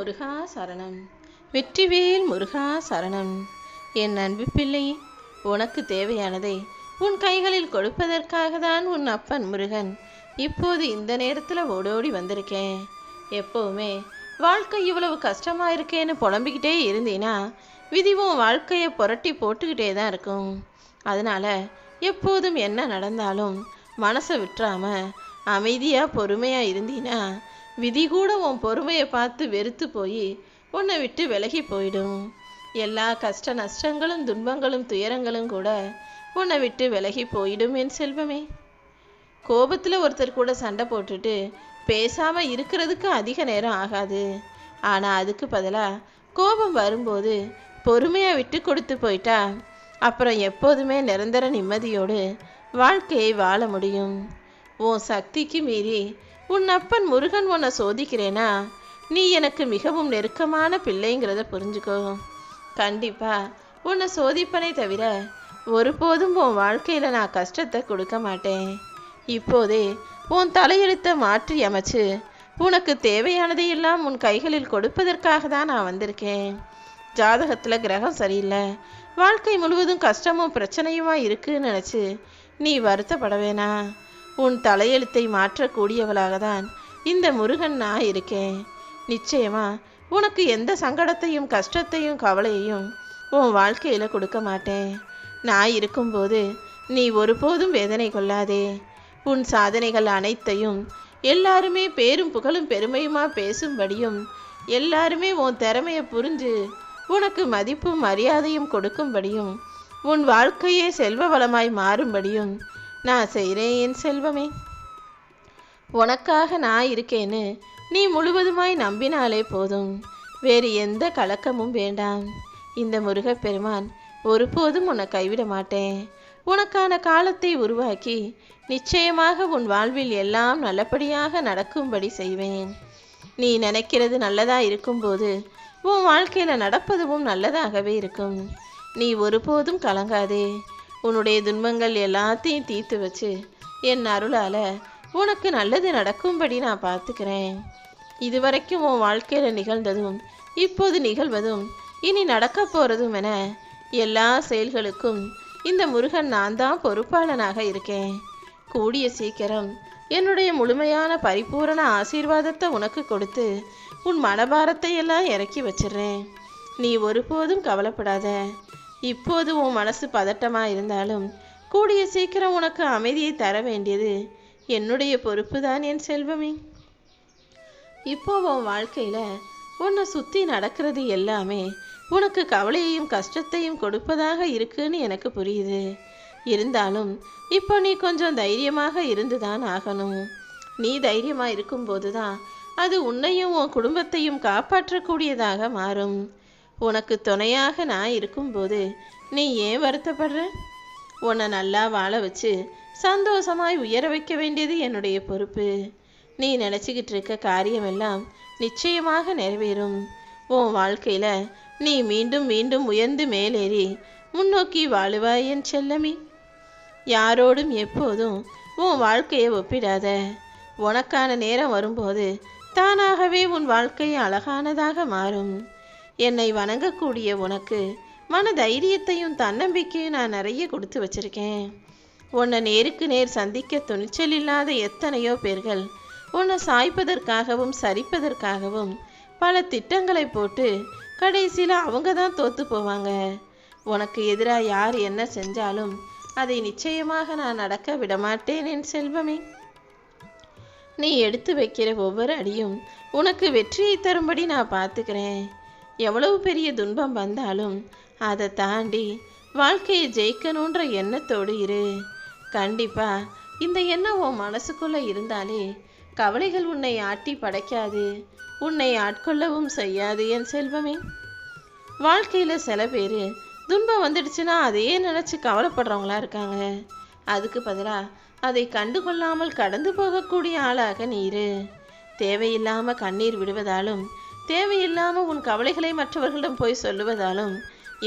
முருகா சரணம். வெற்றிவேல் முருகா சரணம். என் அன்பு பிள்ளை உனக்கு தேவையானதை உன் கைகளில் கொடுப்பதற்காக தான் உன் அப்பன் முருகன் இப்போது இந்த நேரத்தில் ஓடோடி வந்திருக்கேன். எப்போவுமே வாழ்க்கை இவ்வளவு கஷ்டமாக இருக்கேன்னு புலம்பிக்கிட்டே இருந்தீன்னா விதிவும் வாழ்க்கையை புரட்டி போட்டுக்கிட்டே தான் இருக்கும். அதனால் எப்போதும் என்ன நடந்தாலும் மனசை விட்டுறாம அமைதியாக பொறுமையாக இருந்தீன்னா விதி கூட உன் பொறுமையை பார்த்து வெறுத்து போய் உன்னை விட்டு விலகி போயிடும். எல்லா கஷ்ட நஷ்டங்களும் துன்பங்களும் துயரங்களும் கூட உன்னை விட்டு விலகி போயிடும் என் செல்வமே. கோபத்தில் ஒருத்தர் கூட சண்டை போட்டுட்டு பேசாமல் இருக்கிறதுக்கு அதிக நேரம் ஆகாது. ஆனால் அதுக்கு பதிலாக கோபம் வரும்போது பொறுமையாக விட்டு கொடுத்து போயிட்டா அப்புறம் எப்போதுமே நிரந்தர நிம்மதியோடு வாழ்க்கையை வாழ முடியும். உன் சக்திக்கு மீறி உன் அப்பன் முருகன் உன்னை சோதிக்கிறேனா? நீ எனக்கு மிகவும் நெருக்கமான பிள்ளைங்கிறத புரிஞ்சுக்கோ. கண்டிப்பா உன்னை சோதிப்பனே தவிர ஒருபோதும் உன் வாழ்க்கையில் நான் கஷ்டத்தை கொடுக்க மாட்டேன். இப்போதே உன் தலையெழுத்தை மாற்றி அமைச்சு உனக்கு தேவையானதையெல்லாம் உன் கைகளில் கொடுப்பதற்காக தான் நான் வந்திருக்கேன். ஜாதகத்தில் கிரகம் சரியில்லை. வாழ்க்கை முழுவதும் கஷ்டமும் பிரச்சனையுமா இருக்குன்னு நினச்சி நீ வருத்தப்பட வேணாம். உன் தலையெழுத்தை மாற்றக்கூடியவளாக தான் இந்த முருகன் நான் இருக்கேன். நிச்சயமா உனக்கு எந்த சங்கடத்தையும் கஷ்டத்தையும் கவலையையும் உன் வாழ்க்கையில் கொடுக்க மாட்டேன். நான் இருக்கும்போது நீ ஒருபோதும் வேதனை கொள்ளாதே. உன் சாதனைகள் அனைத்தையும் எல்லாருமே பேரும் புகழும் பெருமையுமா பேசும்படியும் எல்லாருமே உன் திறமையை புரிஞ்சு உனக்கு மதிப்பும் மரியாதையும் கொடுக்கும்படியும் உன் வாழ்க்கையே செல்வ வளமாய் மாறும்படியும் நான் செய்கிறேன் என் செல்வமே. உனக்காக நான் இருக்கேன்னு நீ முழுவதுமாய் நம்பினாலே போதும். வேறு எந்த கலக்கமும் வேண்டாம். இந்த முருகப்பெருமான் ஒருபோதும் உன்னை கைவிட மாட்டேன். உனக்கான காலத்தை உருவாக்கி நிச்சயமாக உன் வாழ்வில் எல்லாம் நல்லபடியாக நடக்கும்படி செய்வேன். நீ நினைக்கிறது நல்லதாக இருக்கும்போது உன் வாழ்க்கையில் நடப்பதுவும் நல்லதாகவே இருக்கும். நீ ஒருபோதும் கலங்காதே. உன்னுடைய துன்பங்கள் எல்லாத்தையும் தீர்த்து வச்சு என் அருளால் உனக்கு நல்லது நடக்கும்படி நான் பார்த்துக்கிறேன். இதுவரைக்கும் உன் வாழ்க்கையில் நிகழ்ந்ததும் இப்போது நிகழ்வதும் இனி நடக்க போகிறதும் என எல்லா செயல்களுக்கும் இந்த முருகன் நான் தான் பொறுப்பாளனாக இருக்கேன். கூடிய சீக்கிரம் என்னுடைய முழுமையான பரிபூரண ஆசீர்வாதத்தை உனக்கு கொடுத்து உன் மனபாரத்தை எல்லாம் இறக்கி வச்சிடுறேன். நீ ஒருபோதும் கவலைப்படாத. இப்போது உன் மனசு பதட்டமா இருந்தாலும் கூடிய சீக்கிரம் உனக்கு அமைதியை தர வேண்டியது என்னுடைய பொறுப்பு தான் என் செல்வமே. இப்போ உன் வாழ்க்கையில உன்னை சுத்தி நடக்கிறது எல்லாமே உனக்கு கவலையையும் கஷ்டத்தையும் கொடுப்பதாக இருக்குன்னு எனக்கு புரியுது. இருந்தாலும் இப்போ நீ கொஞ்சம் தைரியமாக இருந்துதான் ஆகணும். நீ தைரியமா இருக்கும்போது தான் அது உன்னையும் உன் குடும்பத்தையும் காப்பாற்றக்கூடியதாக மாறும். உனக்கு துணையாக நான் இருக்கும்போது நீ ஏன் வருத்தப்படுற? உன்னை நல்லா வாழ வச்சு சந்தோஷமாய் உயர வைக்க வேண்டியது என்னுடைய பொறுப்பு. நீ நினச்சிக்கிட்டு இருக்க காரியமெல்லாம் நிச்சயமாக நிறைவேறும். உன் வாழ்க்கையில் நீ மீண்டும் மீண்டும் உயர்ந்து மேலேறி முன்னோக்கி வாழுவாய் என் செல்லமி. யாரோடும் எப்போதும் உன் வாழ்க்கையை ஒப்பிடாத. உனக்கான நேரம் வரும்போது தானாகவே உன் வாழ்க்கை அழகானதாக மாறும். என்னை வணங்கக்கூடிய உனக்கு மன தைரியத்தையும் தன்னம்பிக்கையும் நான் நிறைய கொடுத்து வச்சிருக்கேன். உன்னை நேருக்கு நேர் சந்திக்க துணிச்சல் இல்லாத எத்தனையோ பேர்கள் உன்னை சாய்ப்பதற்காகவும் சரிப்பதற்காகவும் பல திட்டங்களை போட்டு கடைசியில் அவங்க தான் தோத்து போவாங்க. உனக்கு எதிராக யார் என்ன செஞ்சாலும் அதை நிச்சயமாக நான் நடக்க விடமாட்டேன் என் செல்வமே. நீ எடுத்து வைக்கிற ஒவ்வொரு அடியும் உனக்கு வெற்றியை தரும்படி நான் பார்த்துக்கிறேன். எவ்வளவு பெரிய துன்பம் வந்தாலும் அதை தாண்டி வாழ்க்கையை ஜெயிக்கணுன்ற எண்ணத்தோடு இரு. கண்டிப்பா இந்த எண்ணம் உன் மனசுக்குள்ளே இருந்தாலே கவலைகள் உன்னை ஆட்டி படைக்காது. உன்னை ஆட்கொள்ளவும் செய்யாது என் செல்வமே. வாழ்க்கையில் சில பேர் துன்பம் வந்துடுச்சுன்னா அதையே நினச்சி கவலைப்படுறவங்களா இருக்காங்க. அதுக்கு பதிலாக அதை கண்டுகொள்ளாமல் கடந்து போகக்கூடிய ஆளாக நீ இரு. கண்ணீர் விடுவதாலும் தேவையில்லாமல் உன் கவலைகளை மற்றவர்களிடம் போய் சொல்லுவதாலும்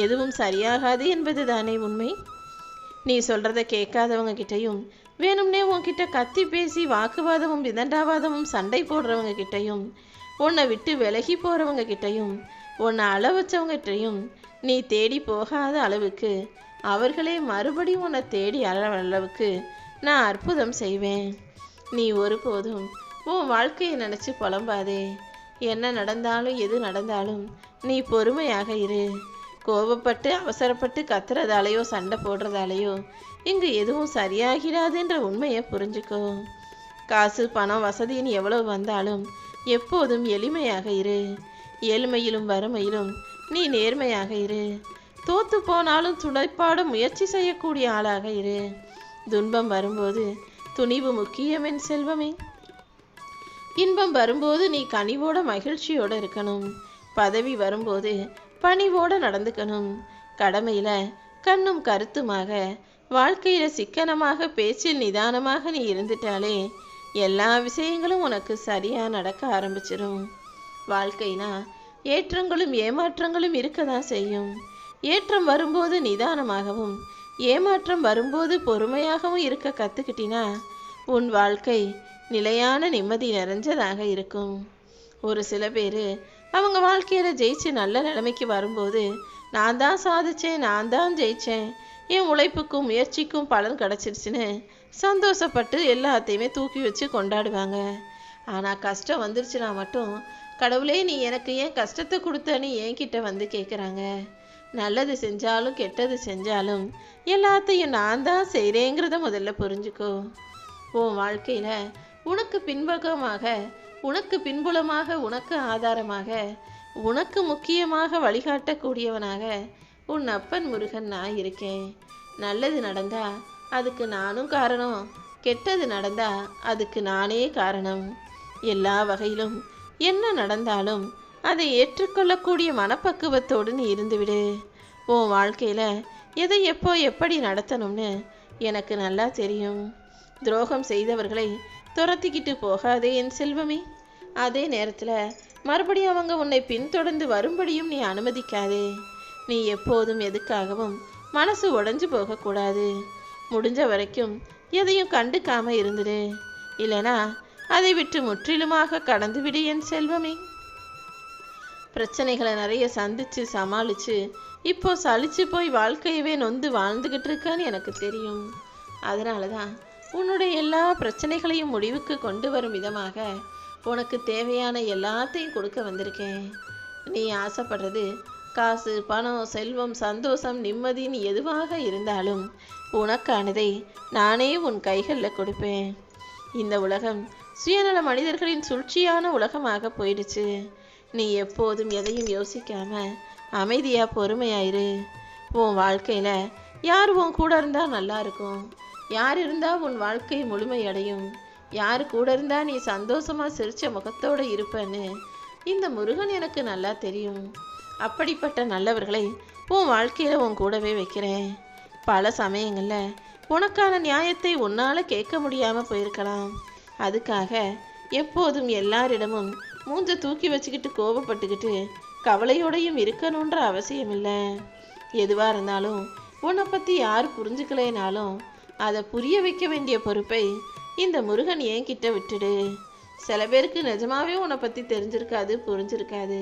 எதுவும் சரியாகாது என்பது தானே உண்மை? நீ சொல்கிறத கேட்காதவங்க கிட்டையும் வேணும்னே உன்கிட்ட கத்தி பேசி வாக்குவாதமும் விதண்டாவாதமும் சண்டை போடுறவங்க கிட்டையும் உன்னை விட்டு விலகி போகிறவங்க கிட்டையும் உன்னை அளவச்சவங்ககிட்டையும் நீ தேடி போகாத அளவுக்கு அவர்களே மறுபடியும் உன்னை தேடி அழ அளவுக்கு நான் அற்புதம் செய்வேன். நீ ஒருபோதும் உன் வாழ்க்கையை நினச்சி புலம்பாதே. என்ன நடந்தாலும் எது நடந்தாலும் நீ பொறுமையாக இரு. கோபப்பட்டு அவசரப்பட்டு கத்துறதாலேயோ சண்டை போடுறதாலேயோ இங்கு எதுவும் சரியாகிறாதுன்ற உண்மையை புரிஞ்சுக்கோ. காசு பணம் வசதின்னு எவ்வளவு வந்தாலும் எப்போதும் எளிமையாக இரு. ஏழ்மையிலும் வறுமையிலும் நீ நேர்மையாக இரு. தோத்து போனாலும் துணைப்பாட முயற்சி செய்யக்கூடிய ஆளாக இரு. துன்பம் வரும்போது துணிவு முக்கியமென் செல்வமே. இன்பம் வரும்போது நீ கனிவோட மகிழ்ச்சியோட இருக்கணும். பதவி வரும்போது பணிவோட நடந்துக்கணும். கடமையில கண்ணும் கருத்துமாக வாழ்க்கையில சிக்கனமாக பேச்சில் நிதானமாக நீ இருந்துட்டாலே எல்லா விஷயங்களும் உனக்கு சரியா நடக்க ஆரம்பிச்சிடும் வாழ்க்கைனா ஏற்றங்களும் ஏமாற்றங்களும் இருக்க தான் செய்யும். ஏற்றம் வரும்போது நிதானமாகவும் ஏமாற்றம் வரும்போது பொறுமையாகவும் இருக்க கற்றுக்கிட்டினா உன் வாழ்க்கை நிலையான நிம்மதி நிறைஞ்சதாக இருக்கும். ஒரு சில பேர் அவங்க வாழ்க்கையில் ஜெயிச்சு நல்ல நிலைமைக்கு வரும்போது நான் தான் சாதிச்சேன் நான் தான் ஜெயித்தேன் என் உழைப்புக்கும் முயற்சிக்கும் பலன் கிடச்சிருச்சுன்னு சந்தோஷப்பட்டு எல்லாத்தையுமே தூக்கி வச்சு கொண்டாடுவாங்க. ஆனால் கஷ்டம் வந்துருச்சுன்னா மட்டும் கடவுளே நீ எனக்கு ஏன் கஷ்டத்தை கொடுத்தன்னு என்கிட்ட வந்து கேட்குறாங்க நல்லது செஞ்சாலும் கெட்டது செஞ்சாலும் எல்லாத்தையும் நான் தான் செய்கிறேங்கிறத முதல்ல புரிஞ்சுக்கோ. உன் வாழ்க்கையில் உனக்கு பின்பக்கமாக உனக்கு பின்புலமாக உனக்கு ஆதாரமாக உனக்கு முக்கியமாக வழிகாட்டக்கூடியவனாக உன் அப்பன் முருகன் நான் இருக்கேன். நல்லது நடந்தா அதுக்கு நானும் காரணம். கெட்டது நடந்தா அதுக்கு நானே காரணம். எல்லா வகையிலும் என்ன நடந்தாலும் அதை ஏற்றுக்கொள்ளக்கூடிய மனப்பக்குவத்தோடு நீ இருந்துவிடு. உன் வாழ்க்கையில் எதை எப்போ எப்படி நடத்தணும்னு எனக்கு நல்லா தெரியும். துரோகம் செய்தவர்களை துரத்திக்கிட்டு போகாதே என் செல்வமே. அதே நேரத்தில் மறுபடியும் அவங்க உன்னை பின்தொடர்ந்து வரும்படியும் நீ அனுமதிக்காதே. நீ எப்போதும் எதுக்காகவும் மனசு உடஞ்சு போகக்கூடாது. முடிஞ்ச வரைக்கும் எதையும் கண்டுக்காம இருந்துடு இல்லைனா அதை விட்டு முற்றிலுமாக கடந்துவிடு என் செல்வமே. பிரச்சனைகளை நிறைய சந்திச்சு சமாளிச்சு இப்போ சலிச்சு போய் வாழ்க்கையவே நொந்து வாழ்ந்துகிட்டு இருக்கன்னு எனக்கு தெரியும். அதனால தான் உன்னுடைய எல்லா பிரச்சனைகளையும் முடிவுக்கு கொண்டு வரும் விதமாக உனக்கு தேவையான எல்லாத்தையும் கொடுக்க வந்திருக்கேன். நீ ஆசைப்படுறது காசு பணம் செல்வம் சந்தோஷம் நிம்மதின்னு எதுவாக இருந்தாலும் உனக்கானதை நானே உன் கைகளில் கொடுப்பேன். இந்த உலகம் சுயநல மனிதர்களின் சூழ்ச்சியான உலகமாக போயிடுச்சு. நீ எப்போதும் எதையும் யோசிக்காம அமைதியாக பொறுமையாயிரு உன் வாழ்க்கையில் யார் உன் கூட இருந்தால் நல்லா இருக்கும். யார் இருந்தால் உன் வாழ்க்கை முழுமையடையும்? யார் கூட இருந்தால் நீ சந்தோஷமாக சிரித்த முகத்தோடு இருப்பேன்னு? இந்த முருகன் எனக்கு நல்லா தெரியும். அப்படிப்பட்ட நல்லவர்களை உன் வாழ்க்கையில் உன் கூடவே வைக்கிறேன். பல சமயங்களில் உனக்கான நியாயத்தை உன்னால் கேட்க முடியாமல் போயிருக்கலாம். அதுக்காக எப்போதும் எல்லாரிடமும் மூஞ்ச தூக்கி வச்சுக்கிட்டு கோபப்பட்டுக்கிட்டு கவலையோடையும் இருக்கணுன்ற அவசியம் இல்லை எதுவாக இருந்தாலும் உன்னை பற்றி யார் புரிஞ்சுக்கலைனாலும் அதை புரிய வைக்க வேண்டிய பொறுப்பை இந்த முருகன் என்கிட்ட விட்டுடு. சில பேருக்கு நிஜமாவே உன்னை பற்றி தெரிஞ்சிருக்காது புரிஞ்சிருக்காது.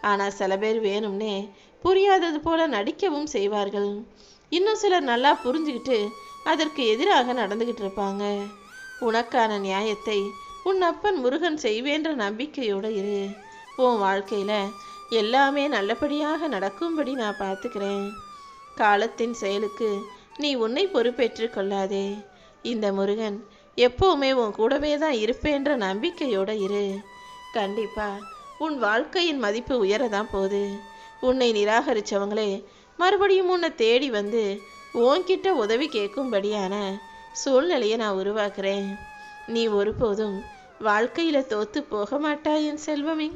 ஆனால் சில பேர் வேணும்னே புரியாதது போல நடிக்கவும் செய்வார்கள். இன்னும் சிலர் நல்லா புரிஞ்சுக்கிட்டு அதற்கு எதிராக நடந்துக்கிட்டு இருப்பாங்க. உனக்கான நியாயத்தை உன் அப்பன் முருகன் செய்வேன்ற நம்பிக்கையோடு இரு. உன் வாழ்க்கையில் எல்லாமே நல்லபடியாக நடக்கும்படி நான் பார்த்துக்கிறேன். காலத்தின் செயலுக்கு நீ உன்னை பொறுப்பேற்றுக் கொள்ளாதே. இந்த முருகன் எப்போவுமே உன் கூடவே தான் இருப்பேன்ற நம்பிக்கையோட இரு. கண்டிப்பா உன் வாழ்க்கையின் மதிப்பு உயரதான் போகுது. உன்னை நிராகரிச்சவங்களே மறுபடியும் உன்னை தேடி வந்து உன்கிட்ட உதவி கேட்கும்படியான சூழ்நிலையை நான் உருவாக்குறேன். நீ ஒருபோதும் வாழ்க்கையில தோத்து போக மாட்டாய் என் செல்வமே.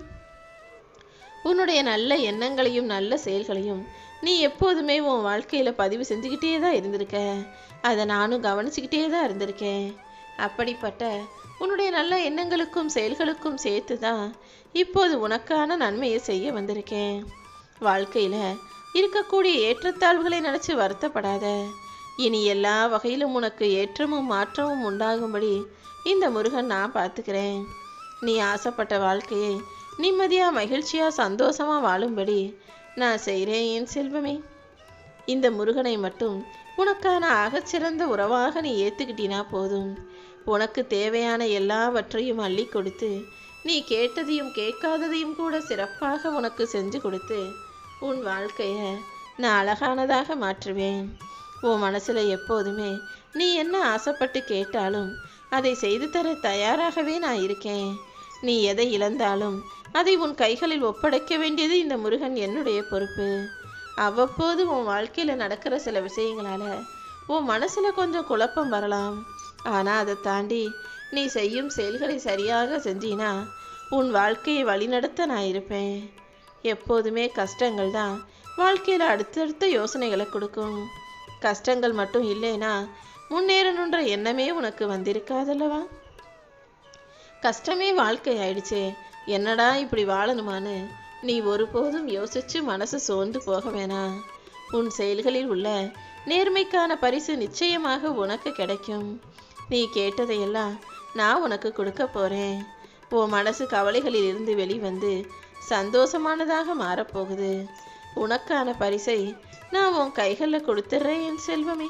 உன்னுடைய நல்ல எண்ணங்களையும் நல்ல செயல்களையும் நீ எப்போதுமே உன் வாழ்க்கையில் பதிவு செஞ்சுக்கிட்டே தான் இருந்திருக்க. அதை நானும் கவனிச்சுக்கிட்டே தான் இருந்திருக்கேன். அப்படிப்பட்ட உன்னுடைய நல்ல எண்ணங்களுக்கும் செயல்களுக்கும் சேர்த்து தான் இப்போது உனக்கான நன்மையை செய்ய வந்திருக்கேன். வாழ்க்கையில் இருக்கக்கூடிய ஏற்றத்தாழ்வுகளை நினச்சி வருத்தப்படாத. இனி எல்லா வகையிலும் உனக்கு ஏற்றமும் மாற்றமும் உண்டாகும்படி இந்த முருகன் நான் பார்த்துக்கிறேன். நீ ஆசைப்பட்ட வாழ்க்கையை நிம்மதியாக மகிழ்ச்சியாக சந்தோஷமாக வாழும்படி நான் செய்கிறேன் என் செல்வமே. இந்த முருகனை மட்டும் உனக்கான ஆகச்சிறந்த உறவாக நீ ஏற்றுக்கிட்டினா போதும். உனக்கு தேவையான எல்லாவற்றையும் அள்ளி கொடுத்து நீ கேட்டதையும் கேட்காததையும் கூட சிறப்பாக உனக்கு செஞ்சு கொடுத்து உன் வாழ்க்கையை நான் அழகானதாக மாற்றுவேன். உன் மனசில் எப்போதுமே நீ என்ன ஆசைப்பட்டு கேட்டாலும் அதை செய்து தர தயாராகவே நான் இருக்கேன். நீ எதை இழந்தாலும் அதை உன் கைகளில் ஒப்படைக்க வேண்டியது இந்த முருகன் என்னுடைய பொறுப்பு. அவ்வப்போது உன் வாழ்க்கையில் நடக்கிற சில விஷயங்களால் உன் மனசில் கொஞ்சம் குழப்பம் வரலாம். ஆனால் அதை தாண்டி நீ செய்யும் செயல்களை சரியாக செஞ்சினா உன் வாழ்க்கையை வழிநடத்த நான் இருப்பேன். எப்போதுமே கஷ்டங்கள் தான் வாழ்க்கையில் அடுத்தடுத்த யோசனைகளை கொடுக்கும். கஷ்டங்கள் மட்டும் இல்லைனா முன்னேறணுன்ற எண்ணமே உனக்கு வந்திருக்காதல்லவா? கஷ்டமே வாழ்க்கை ஆயிடுச்சே என்னடா இப்படி வாழணுமான்னு நீ ஒருபோதும் யோசிச்சு மனசு சோர்ந்து போக வேணாம் உன் செயல்களில் உள்ள நேர்மைக்கான பரிசு நிச்சயமாக உனக்கு கிடைக்கும். நீ கேட்டதையெல்லாம் நான் உனக்கு கொடுக்க போறேன். உன் மனசு கவலைகளில் இருந்து வெளிவந்து சந்தோஷமானதாக மாறப்போகுது. உனக்கான பரிசை நான் உன் கைகளில் கொடுத்துட்றேன் என் செல்வமே.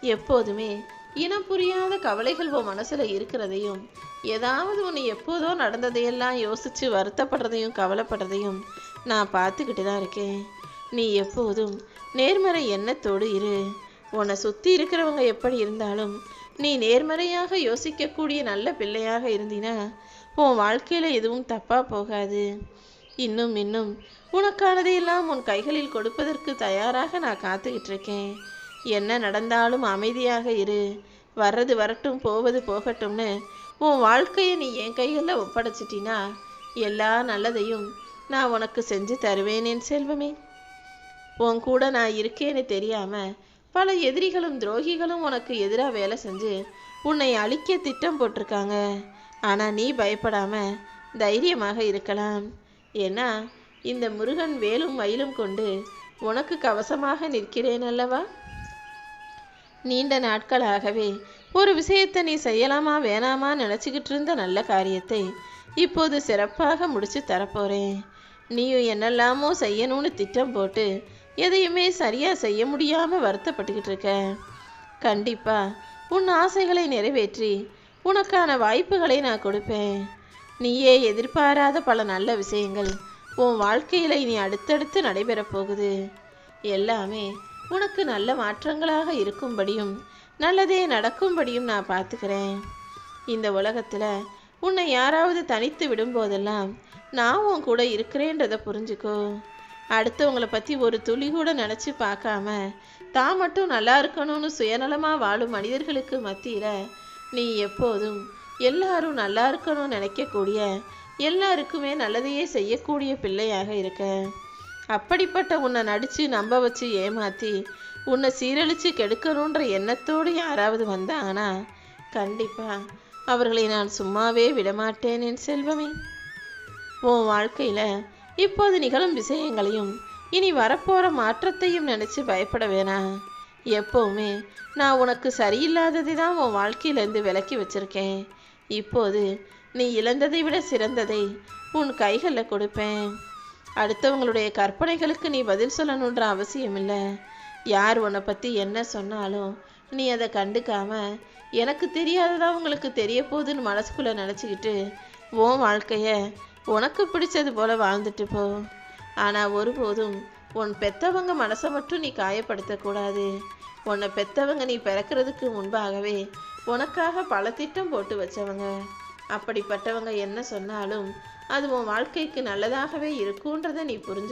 எப்போதுமே இனம் புரியாத கவலைகள் உன் மனசுல இருக்கிறதையும் ஏதாவது ஒன்று எப்போதோ நடந்ததையெல்லாம் யோசிச்சு வருத்தப்படுறதையும் கவலைப்படுறதையும் நான் பார்த்துக்கிட்டு தான் இருக்கேன். நீ எப்போதும் நேர்மறை எண்ணத்தோடு இரு. உன்னை சுற்றி இருக்கிறவங்க எப்படி இருந்தாலும் நீ நேர்மறையாக யோசிக்கக்கூடிய நல்ல பிள்ளையாக இருந்தினா உன் வாழ்க்கையில் எதுவும் தப்பாக போகாது. இன்னும் இன்னும் உனக்கானதையெல்லாம் உன் கைகளில் கொடுப்பதற்கு தயாராக நான் காத்துக்கிட்டு இருக்கேன். என்ன நடந்தாலும் அமைதியாக இரு. வர்றது வரட்டும் போவது போகட்டும்னு உன் வாழ்க்கையை நீ என் கையில் ஒப்படைச்சிட்டினா எல்லா நல்லதையும் நான் உனக்கு செஞ்சு தருவேன் என் செல்வமே. உன் கூட நான் இருக்கேன்னு தெரியாம பல எதிரிகளும் துரோகிகளும் உனக்கு எதிராக வேலை செஞ்சு உன்னை அழிக்க திட்டம் போட்டிருக்காங்க. ஆனால் நீ பயப்படாம தைரியமாக இருக்கலாம். ஏன்னா இந்த முருகன் வேலும் மயிலும் கொண்டு உனக்கு கவசமாக நிற்கிறேன் அல்லவா? நீண்ட நாட்களாகவே ஒரு விஷயத்தை நீ செய்யலாமா வேணாமா நினச்சிக்கிட்டு இருந்த நல்ல காரியத்தை இப்போது சிறப்பாக முடிச்சு தரப்போறேன். நீயும் என்னெல்லாமோ செய்யணும்னு திட்டம் போட்டு எதையுமே சரியாக செய்ய முடியாமல் வருத்தப்பட்டுக்கிட்டு இருக்க. கண்டிப்பாக உன் ஆசைகளை நிறைவேற்றி உனக்கான வாய்ப்புகளை நான் கொடுப்பேன். நீயே எதிர்பாராத பல நல்ல விஷயங்கள் உன் வாழ்க்கையில் இனி அடுத்தடுத்து நடைபெறப் போகுது. எல்லாமே உனக்கு நல்ல மாற்றங்களாக இருக்கும்படியும் நல்லதே நடக்கும்படியும் நான் பார்த்துக்கிறேன். இந்த உலகத்தில் உன்னை யாராவது தனித்து விடும்போதெல்லாம் நான் உன் கூட இருக்கிறேன்றதை புரிஞ்சுக்கோ. அடுத்தவங்கள பற்றி ஒரு துளி கூட நினச்சி பார்க்காம தான் மட்டும் நல்லா இருக்கணும்னு சுயநலமாக வாழும் மனிதர்களுக்கு மத்தியில் நீ எப்போதும் எல்லாரும் நல்லா இருக்கணும்னு நினைக்கக்கூடிய எல்லாருக்குமே நல்லதையே செய்யக்கூடிய பிள்ளையாக இருக்க. அப்படிப்பட்ட உன்னை நடித்து நம்ப வச்சு ஏமாற்றி உன்னை சீரழித்து கெடுக்கணுன்ற எண்ணத்தோடு யாராவது வந்தாங்கன்னா கண்டிப்பாக அவர்களை நான் சும்மாவே விடமாட்டேன் என் செல்வமே. உன் வாழ்க்கையில் இப்போது நிகழும் விஷயங்களையும் இனி வரப்போகிற மாற்றத்தையும் நினச்சி பயப்பட வேணாம் எப்போவுமே நான் உனக்கு சரியில்லாததை தான் உன் வாழ்க்கையிலேருந்து விலக்கி வச்சிருக்கேன். இப்போது நீ இழந்ததை விட சிறந்ததை உன் கைகளில் கொடுப்பேன். அடுத்தவங்களுடைய கற்பனைகளுக்கு நீ பதில் சொல்லணுன்ற அவசியம் இல்லை யார் உன்னை பற்றி என்ன சொன்னாலும் நீ அதை கண்டுக்காம எனக்கு தெரியாததா உங்களுக்கு தெரிய போகுதுன்னு மனசுக்குள்ளே நினச்சிக்கிட்டு உன் வாழ்க்கைய உனக்கு பிடிச்சது போல வாழ்ந்துட்டு போ. ஆனால் ஒருபோதும் உன் பெத்தவங்க மனசை மட்டும் நீ காயப்படுத்தக்கூடாது உன்னை பெத்தவங்க நீ பிறக்கிறதுக்கு முன்பாகவே உனக்காக பல திட்டம் போட்டு வச்சவங்க. அப்படிப்பட்டவங்க என்ன சொன்னாலும் அது உன் வாழ்க்கைக்கு நல்லதாகவே இருக்குன்றதை நீ புரிஞ்சு